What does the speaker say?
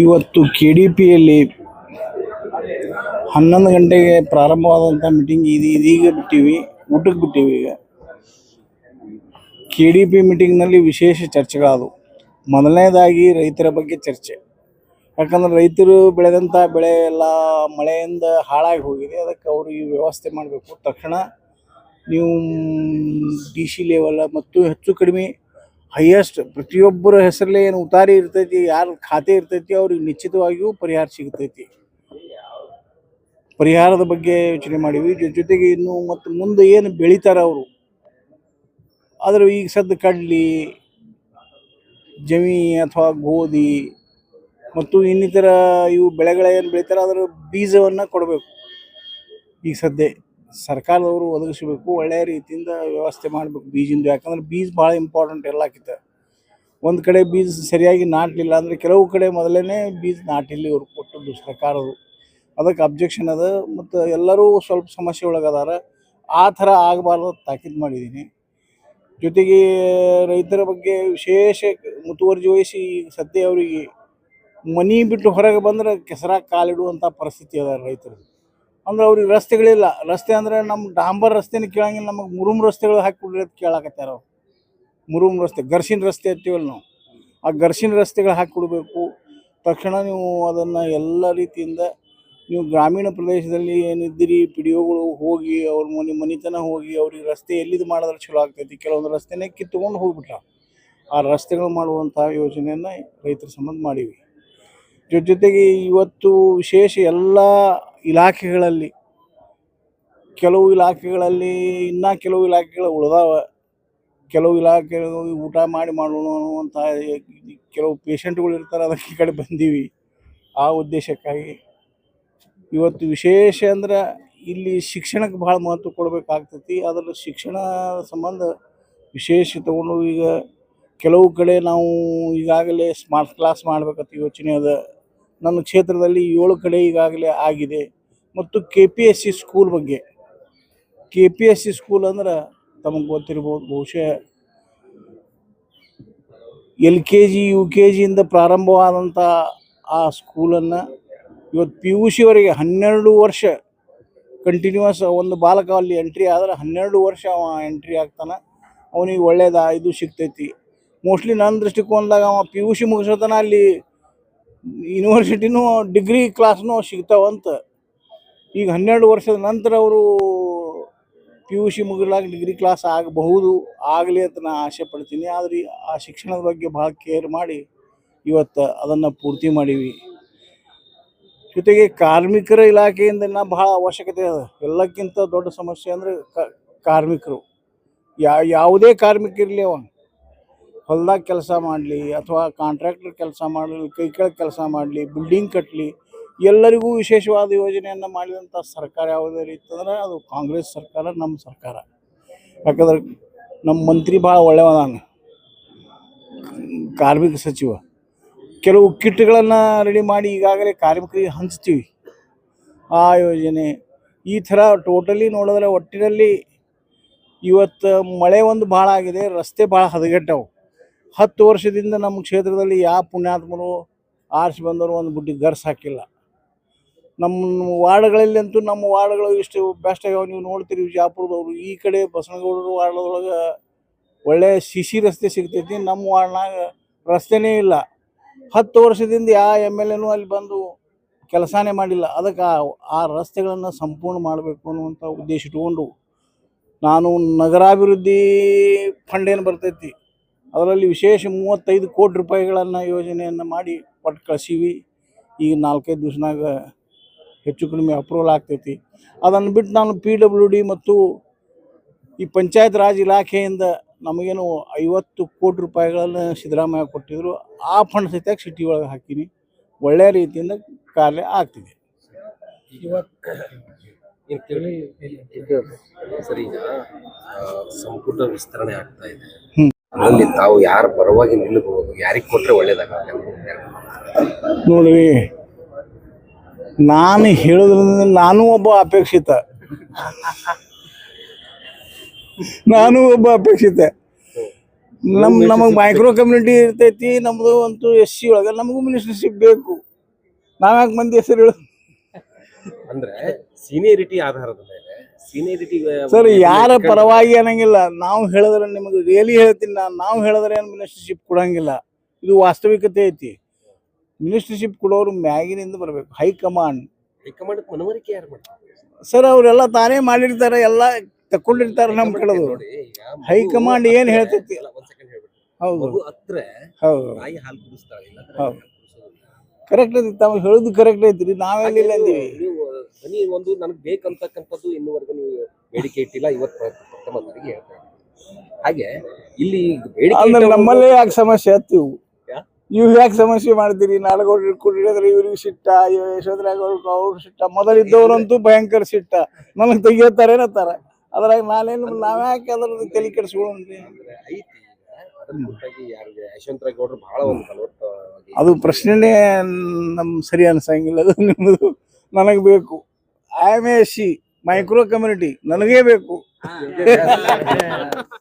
ಇವತ್ತು K D ಪಿಯಲ್ಲಿ ಹನ್ನೊಂದು ಗಂಟೆಗೆ ಪ್ರಾರಂಭವಾದಂಥ ಮೀಟಿಂಗ್ ಇದು ಇದೀಗ ಬಿಟ್ಟಿವಿ, ಊಟಕ್ಕೆ ಬಿಟ್ಟಿವಿ ಈಗ. ಕೆ ಡಿ ಪಿ ಮೀಟಿಂಗ್ನಲ್ಲಿ ವಿಶೇಷ ಚರ್ಚೆಗಳಾದವು. ಮೊದಲನೇದಾಗಿ ರೈತರ ಬಗ್ಗೆ ಚರ್ಚೆ. ಯಾಕಂದ್ರೆ ರೈತರು ಬೆಳೆದಂಥ ಬೆಳೆ ಎಲ್ಲ ಮಳೆಯಿಂದ ಹಾಳಾಗಿ ಹೋಗಿದೆ, ಅದಕ್ಕೆ ಅವ್ರಿಗೆ ವ್ಯವಸ್ಥೆ ಮಾಡಬೇಕು. ತಕ್ಷಣ ನೀವು ಡಿ ಸಿ ಲೆವೆಲ್ ಮತ್ತು ಹೆಚ್ಚು ಕಡಿಮೆ ಹೈಯೆಸ್ಟ್ ಪ್ರತಿಯೊಬ್ಬರ ಹೆಸರಲ್ಲೇ ಏನು ಉತಾರಿ ಇರ್ತೈತಿ, ಯಾರ ಖಾತೆ ಇರ್ತೈತಿ, ಅವ್ರಿಗೆ ನಿಶ್ಚಿತವಾಗಿಯೂ ಪರಿಹಾರ ಸಿಗ್ತೈತಿ. ಪರಿಹಾರದ ಬಗ್ಗೆ ಯೋಚನೆ ಮಾಡೀವಿ ಜೊತೆಗೆ ಇನ್ನು ಮತ್ತು ಮುಂದೆ ಏನು ಬೆಳಿತಾರೆ ಅವರು? ಆದರೆ ಈಗ ಸದ್ದು ಕಡ್ಲಿ, ಜಮಿ ಅಥವಾ ಗೋಧಿ ಮತ್ತು ಇನ್ನಿತರ ಇವು ಬೆಳೆಗಳೇನು ಬೆಳೀತಾರೆ, ಅದರ ಬೀಜವನ್ನು ಕೊಡಬೇಕು. ಈಗ ಸದ್ಯ ಸರ್ಕಾರದವರು ಒದಗಿಸಬೇಕು ಒಳ್ಳೆಯ ರೀತಿಯಿಂದ ವ್ಯವಸ್ಥೆ ಮಾಡಬೇಕು ಬೀಜಿಂದು. ಯಾಕಂದ್ರೆ ಬೀಜ ಭಾಳ ಇಂಪಾರ್ಟೆಂಟ್ ಎಲ್ಲಕ್ಕಿಂತ ಒಂದು ಕಡೆ ಬೀಜ ಸರಿಯಾಗಿ ನಾಟಲಿಲ್ಲ ಅಂದರೆ ಕೆಲವು ಕಡೆ ಮೊದಲೇ ಬೀಜ ನಾಟಿಲ್ಲ ಇವ್ರು ಕೊಟ್ಟದ್ದು ಸರ್ಕಾರದು ಅದಕ್ಕೆ ಅಬ್ಜೆಕ್ಷನ್ ಅದ. ಮತ್ತು ಎಲ್ಲರೂ ಸ್ವಲ್ಪ ಸಮಸ್ಯೆ ಒಳಗದಾರ. ಆ ಥರ ಆಗಬಾರ್ದು ತಾಕೀತು ಮಾಡಿದ್ದೀನಿ ಜೊತೆಗೆ ರೈತರ ಬಗ್ಗೆ ವಿಶೇಷ ಮುತುವರ್ಜಿ ವಹಿಸಿ ಸದ್ಯ ಅವರಿಗೆ ಮನಿ ಬಿಟ್ಟು ಹೊರಗೆ ಬಂದ್ರೆ ಕೆಸರಾಗಿ ಕಾಲಿಡುವಂಥ ಪರಿಸ್ಥಿತಿ ಅದ ರೈತರು ಅಂದ್ರೆ ಅವ್ರಿಗೆ ರಸ್ತೆಗಳಿಲ್ಲ. ರಸ್ತೆ ಅಂದ್ರೆ ನಮ್ಮ ಡಾಂಬರ್ ರಸ್ತೆನ ಕೇಳಂಗಿಲ್ಲ, ನಮಗೆ ಮುರುಮ್ ರಸ್ತೆಗಳು ಹಾಕಿ ಕೇಳಾಕತ್ತಾರ ಅವ್ರು. ಮುರುಮ್ ರಸ್ತೆ ಗರ್ಸಿನ ರಸ್ತೆ ಅಂತೀವಲ್ಲ ನಾವು. ಆ ಘರ್ಷಿನ ರಸ್ತೆಗಳು ಹಾಕಿ ಕೊಡಬೇಕು. ತಕ್ಷಣ ನೀವು ಅದನ್ನು ಎಲ್ಲ ರೀತಿಯಿಂದ ನೀವು ಗ್ರಾಮೀಣ ಪ್ರದೇಶದಲ್ಲಿ ಏನಿದ್ದೀರಿ ಪಿ ಡಿ ಒಗಳು ಹೋಗಿ ಅವ್ರ ಮನೆ, ಮನೆತನ ಹೋಗಿ ಅವ್ರಿಗೆ ರಸ್ತೆ ಎಲ್ಲಿದು ಮಾಡಿದ್ರೆ ಚಲೋ ಆಗ್ತೈತಿ, ಕೆಲವೊಂದು ರಸ್ತೆನೇ ಕಿತ್ತುಕೊಂಡು ಹೋಗ್ಬಿಟ್ರ. ಆ ರಸ್ತೆಗಳು ಮಾಡುವಂಥ ಯೋಜನೆಯನ್ನು ರೈತರ ಸಂಬಂಧ ಮಾಡೀವಿ. ಜೊತೆ ಜೊತೆಗೆ ಇವತ್ತು ವಿಶೇಷ ಎಲ್ಲ ಇಲಾಖೆಗಳಲ್ಲಿ, ಕೆಲವು ಇಲಾಖೆಗಳಲ್ಲಿ ಇನ್ನೂ ಕೆಲವು ಇಲಾಖೆಗಳು ಉಳಿದಾವೆ. ಕೆಲವು ಇಲಾಖೆಗಳು ಊಟ ಮಾಡಿ ಮಾಡೋಣ ಅನ್ನುವಂಥ ಕೆಲವು ಪೇಷಂಟ್ಗಳು ಇರ್ತಾರೆ, ಅದಕ್ಕೆ ಕಡೆ ಬಂದೀವಿ. ಆ ಉದ್ದೇಶಕ್ಕಾಗಿ. ಇವತ್ತು ವಿಶೇಷ ಅಂದ್ರೆ ಇಲ್ಲಿ ಶಿಕ್ಷಣಕ್ಕೆ ಭಾಳ ಮಹತ್ವ ಕೊಡಬೇಕಾಗ್ತೈತಿ. ಅದರ ಶಿಕ್ಷಣ ಸಂಬಂಧ ವಿಶೇಷ ತಗೊಂಡು ಈಗ ಕೆಲವು ಕಡೆ ನಾವು ಈಗಾಗಲೇ ಸ್ಮಾರ್ಟ್ ಕ್ಲಾಸ್ ಮಾಡ್ಬೇಕಂತ ಯೋಚನೆ ಅದ. ನನ್ನ ಕ್ಷೇತ್ರದಲ್ಲಿ ಏಳು ಕಡೆ ಈಗಾಗಲೇ ಆಗಿದೆ. ಮತ್ತು K P S C school ಬಗ್ಗೆ. K P S C school ಅಂದ್ರೆ ತಮಗೆ ಗೊತ್ತಿರ್ಬೋದು, ಬಹುಶಃ L K G U K ಜಿಯಿಂದ ಪ್ರಾರಂಭವಾದಂಥ ಆ ಸ್ಕೂಲನ್ನು ಇವತ್ತು ಪಿ ಯು ಸಿವರೆಗೆ ಹನ್ನೆರಡು ವರ್ಷ ಕಂಟಿನ್ಯೂಸ್ ಒಂದು ಬಾಲಕ ಅಲ್ಲಿ ಎಂಟ್ರಿ ಆದ್ರೆ ಹನ್ನೆರಡು ವರ್ಷ ಅವ ಎಂಟ್ರಿ ಆಗ್ತಾನೆ. ಅವನಿಗೆ ಒಳ್ಳೇದ ಇದು ಸಿಗ್ತೈತಿ. ಮೋಸ್ಟ್ಲಿ ನನ್ನ ದೃಷ್ಟಿಕೋನದಾಗ ಅವ ಪಿ ಯು ಸಿ ಮುಗಿಸೋತನ ಅಲ್ಲಿ ಯೂನಿವರ್ಸಿಟಿನೂ ಡಿಗ್ರಿ ಕ್ಲಾಸ್ನೂ ಸಿಗ್ತಾವಂತ. ಈಗ ಹನ್ನೆರಡು ವರ್ಷದ ನಂತರ ಅವರು ಪಿ ಯು ಸಿ ಮುಗಿಲಾಗ ಡಿಗ್ರಿ ಕ್ಲಾಸ್ ಆಗಬಹುದು, ಆಗಲಿ ಅಂತ ನಾನು ಆಸೆ ಪಡ್ತೀನಿ. ಆದರೆ ಆ ಶಿಕ್ಷಣದ ಬಗ್ಗೆ ಭಾಳ ಕೇರ್ ಮಾಡಿ ಇವತ್ತು ಅದನ್ನು ಪೂರ್ತಿ ಮಾಡೀವಿ. ಜೊತೆಗೆ ಕಾರ್ಮಿಕರ ಇಲಾಖೆಯಿಂದ ನಾ ಭಾಳ ಅವಶ್ಯಕತೆ ಅದ. ಎಲ್ಲಕ್ಕಿಂತ ದೊಡ್ಡ ಸಮಸ್ಯೆ ಅಂದರೆ ಕಾರ್ಮಿಕರು. ಯಾವುದೇ ಕಾರ್ಮಿಕ ಇರಲಿ ಅವ. ಹೊಲ್ದಾಗ ಕೆಲಸ ಮಾಡಲಿ ಅಥವಾ ಕಾಂಟ್ರಾಕ್ಟರ್ ಕೆಲಸ ಮಾಡಲಿ, ಕೈ ಕೆಳಗೆ ಕೆಲಸ ಮಾಡಲಿ ಬಿಲ್ಡಿಂಗ್ ಕಟ್ಟಲಿ ಎಲ್ಲರಿಗೂ ವಿಶೇಷವಾದ ಯೋಜನೆಯನ್ನು ಮಾಡಿದಂಥ ಸರ್ಕಾರ ಯಾವುದೇ ರೀತಿ ಅಂದ್ರೆ ಅದು ಕಾಂಗ್ರೆಸ್ ಸರ್ಕಾರ, ನಮ್ಮ ಸರ್ಕಾರ. ಯಾಕಂದ್ರೆ ನಮ್ಮ ಮಂತ್ರಿ ಭಾಳ ಒಳ್ಳೆಯವದಾನ ಕಾರ್ಮಿಕ ಸಚಿವ. ಕೆಲವು ಕಿಟ್ಗಳನ್ನು ರೆಡಿ ಮಾಡಿ ಈಗಾಗಲೇ ಕಾರ್ಮಿಕರಿಗೆ ಹಂಚ್ತೀವಿ. ಆ ಯೋಜನೆ ಈ ಥರ ಟೋಟಲಿ ನೋಡಿದ್ರೆ ಒಟ್ಟಿನಲ್ಲಿ ಇವತ್ತು ಮಳೆ ಒಂದು ಭಾಳ ಆಗಿದೆ, ರಸ್ತೆ ಭಾಳ ಹದಗೆಟ್ಟವು. ಹತ್ತು ವರ್ಷದಿಂದ ನಮ್ಮ ಕ್ಷೇತ್ರದಲ್ಲಿ ಯಾವ ಪುಣ್ಯಾತ್ಮರು ಆರಿಸಿ ಬಂದವರು ಒಂದು ಬುಡ್ಡಿ ಗರ್ಸ್ ಹಾಕಿಲ್ಲ. ನಮ್ಮ ವಾರ್ಡ್ಗಳಲ್ಲಿ ಅಂತೂ ನಮ್ಮ ವಾರ್ಡ್ಗಳು ಇಷ್ಟು ಬೆಸ್ಟ್ ಆಗ್ಯಾವ ನೀವು ನೋಡ್ತೀರಿ ವಿಜಯಪುರದವರು, ಈ ಕಡೆ ಬಸವನಗೌಡರು ವಾರ್ಡ್ದೊಳಗೆ ಒಳ್ಳೆ ಸಿಸಿ ರಸ್ತೆ ಸಿಗ್ತೈತಿ. ನಮ್ಮ ವಾರ್ಡ್ನಾಗ ರಸ್ತೆನೇ ಇಲ್ಲ. ಹತ್ತು ವರ್ಷದಿಂದ ಯಾವ ಎಂ ಎಲ್ ಎನೂ ಅಲ್ಲಿ ಬಂದು ಕೆಲಸನೇ ಮಾಡಿಲ್ಲ. ಅದಕ್ಕೆ ಆ- ಆ ರಸ್ತೆಗಳನ್ನು ಸಂಪೂರ್ಣ ಮಾಡಬೇಕು ಅನ್ನುವಂಥ ಉದ್ದೇಶ ಇಟ್ಕೊಂಡು ನಾನು ನಗರಾಭಿವೃದ್ಧಿ ಫಂಡ್ ಏನು ಬರ್ತೈತಿ ಅದರಲ್ಲಿ ವಿಶೇಷ ಮೂವತ್ತೈದು ಕೋಟಿ ರೂಪಾಯಿಗಳನ್ನು ಯೋಜನೆಯನ್ನು ಮಾಡಿ ಕೊಟ್ಟು ಕಳಿಸೀವಿ. ಈಗ ನಾಲ್ಕೈದು ದಿವ್ಸನಾಗ ಹೆಚ್ಚು ಕಡಿಮೆ ಅಪ್ರೂವಲ್ ಆಗ್ತೈತಿ. ಅದನ್ನು ಬಿಟ್ಟು ನಾನು ಪಿ ಡಬ್ಲ್ಯೂ ಡಿ ಮತ್ತು ಈ ಪಂಚಾಯತ್ ರಾಜ್ ಇಲಾಖೆಯಿಂದ ನಮಗೇನು ಐವತ್ತು ಕೋಟಿ ರೂಪಾಯಿಗಳನ್ನು ಸಿದ್ದರಾಮಯ್ಯ ಕೊಟ್ಟಿದ್ರು. ಆ ಫಂಡ್ ಸಹಿತ ಸಿಟಿ ಒಳಗೆ ಹಾಕೀನಿ. ಒಳ್ಳೆಯ ರೀತಿಯಿಂದ ಕಾರ್ಯ ಆಗ್ತಿದೆ. ಸರಿ ಸಂಪುಟ ವಿಸ್ತರಣೆ ಆಗ್ತಾ ಇದೆ. ಅಲ್ಲಿ ತಾವು ಯಾರ ಪರವಾಗಿ ನಿಲ್ಲಬಹುದು ಯಾರಿಗೆ ಕೊಟ್ಟರೆ ಒಳ್ಳೇದಾಗುತ್ತೆ ನೋಡಿ ನಾನು ಹೇಳೋದ್ರಿಂದ ನಾನು ಒಬ್ಬ ಅಪೇಕ್ಷಿತ. ನಾನು ಒಬ್ಬ ಅಪೇಕ್ಷಿತ. ನಮ್ ನಮಗ್ ಮೈಕ್ರೋ ಕಮ್ಯುನಿಟಿ ಇರ್ತೈತಿ ನಮ್ದು ಅಂತೂ ಎಸ್ ಸಿ ಒಳಗ ನಮಗೂ ಮಿನಿಸ್ಟರ್ಶಿಪ್ ಬೇಕು. ನಾವ್ಯಾಕೆ ಮಂದಿ ಹೆಸರು ಹೇಳ. ಅಂದ್ರೆ ಸೀನಿಯರಿಟಿ ಆಧಾರದ ಮೇಲೆ ಸೀನಿಯರಿಟಿ ಸರ್ ಯಾರ ಪರವಾಗಿ ಅನ್ನಂಗಿಲ್ಲ. ನಾವು ಹೇಳಿದ್ರೆ ನಿಮಗೆ ರಿಯಲಿ ಹೇಳ್ತೀನಿ ನಾನು. ನಾವು ಹೇಳಿದ್ರೆ ಏನು ಮಿನಿಸ್ಟರ್ಶಿಪ್ ಕೊಡಂಗಿಲ್ಲ. ಇದು ವಾಸ್ತವಿಕತೆ ಐತಿ. ಮಿನಿಸ್ಟರ್ಶಿಪ್ ಕೊಡೋರು ಮ್ಯಾಗಿನಿಂದ ಬರಬೇಕು. ಹೈಕಮಾಂಡ್ ಹೈಕಮಾಂಡ್ ಮನವರಿಕೆ ಯಾರು ಮಾಡ್ತಾರೆ? ಸರ್ ಅವರೆಲ್ಲ ತಾನೇ ಮಾಡಿರ್ತಾರೆ. ಎಲ್ಲ ತಕೊಂಡಿರ್ತಾರೆ ನಮ್ ಕಡೆದು. ಹೈಕಮಾಂಡ್ ಏನ್ ಹೇಳ್ತೈತಿ? ಹೌದು. ಹತ್ರ ಹೌದು. ಹಾಲು ಕುಡಿಸ್ತಾಳೆ ಇಲ್ಲ ಹೌದು. ಕರೆಕ್ಟ್ ಐತಿ ತಾವು ಹೇಳುದು ಕರೆಕ್ಟ್ ಐತ್ರಿ ನಾವೆಲ್ಲ ಅಂದಿವಿ. ನೀವು ಧ್ವನಿ ಒಂದು ನನಗೆ ಬೇಕಂತಕ್ಕಂಥದ್ದು ಇನ್ನುವರೆಗೂ ನೀವು ಬೇಡಿಕೆ ಇಟ್ಟಿಲ್ಲ ಇವತ್ತು ಪ್ರಥಮ ಬಾರಿಗೆ ಹೇಳ್ತಾ. ಹಾಗೆ ಇಲ್ಲಿ ಬೇಡಿಕೆ ಅಂದ್ರೆ ಇಟ್ಟವರು- ನಮ್ಮಲ್ಲೇ ಯಾಕೆ ಸಮಸ್ಯೆ ಹತ್ತಿವು ಯಾ? ಇವ್ ಯಾಕೆ ಸಮಸ್ಯೆ ಮಾಡ್ತೀರಿ? ನಾಡಗೌಡ್ರು ಕುಡಿದ್ರೆ ಇವ್ರಿಗೆ ಸಿಟ್ಟ ಇವ್ ಯಶೋಧರಾಗ ಅವ್ರ ಸಿಟ್ಟ ಮೊದಲಿದ್ದವರಂತೂ ಭಯಂಕರ ಸಿಟ್ಟ. ನನಗೆ ತೆಗಿಯತ್ತಾರೇನತ್ತಾರ ಅದ್ರಾಗ ನಾನೇನು ನಾವ್ಯಾಕೆ ಅದ್ರ ತಲೆ ಕೆಡಿಸ್ಕೊಳ್ಳೋಣ್ರಿ ಅಂದ್ರೆ ಐತಿ ಈಗ ಅದ್ರ ಕುರಿತಾಗಿ ಯಾರಿಗೆ ಯಶವಂತರಾವ್ ಗೌಡ್ರು ಬಹಳ ಒಂದು ಫಲವತ್ತವಾಗಿ ಅದು ಪ್ರಶ್ನೆನೇ ನಮ್ ಸರಿ ಅನ್ಸಂಗಿಲ್ಲ. ಅದು ನಿಮ್ಮದು ನನಗೆ ಬೇಕು. I M A C micro community ನನಗೇ ಬೇಕು.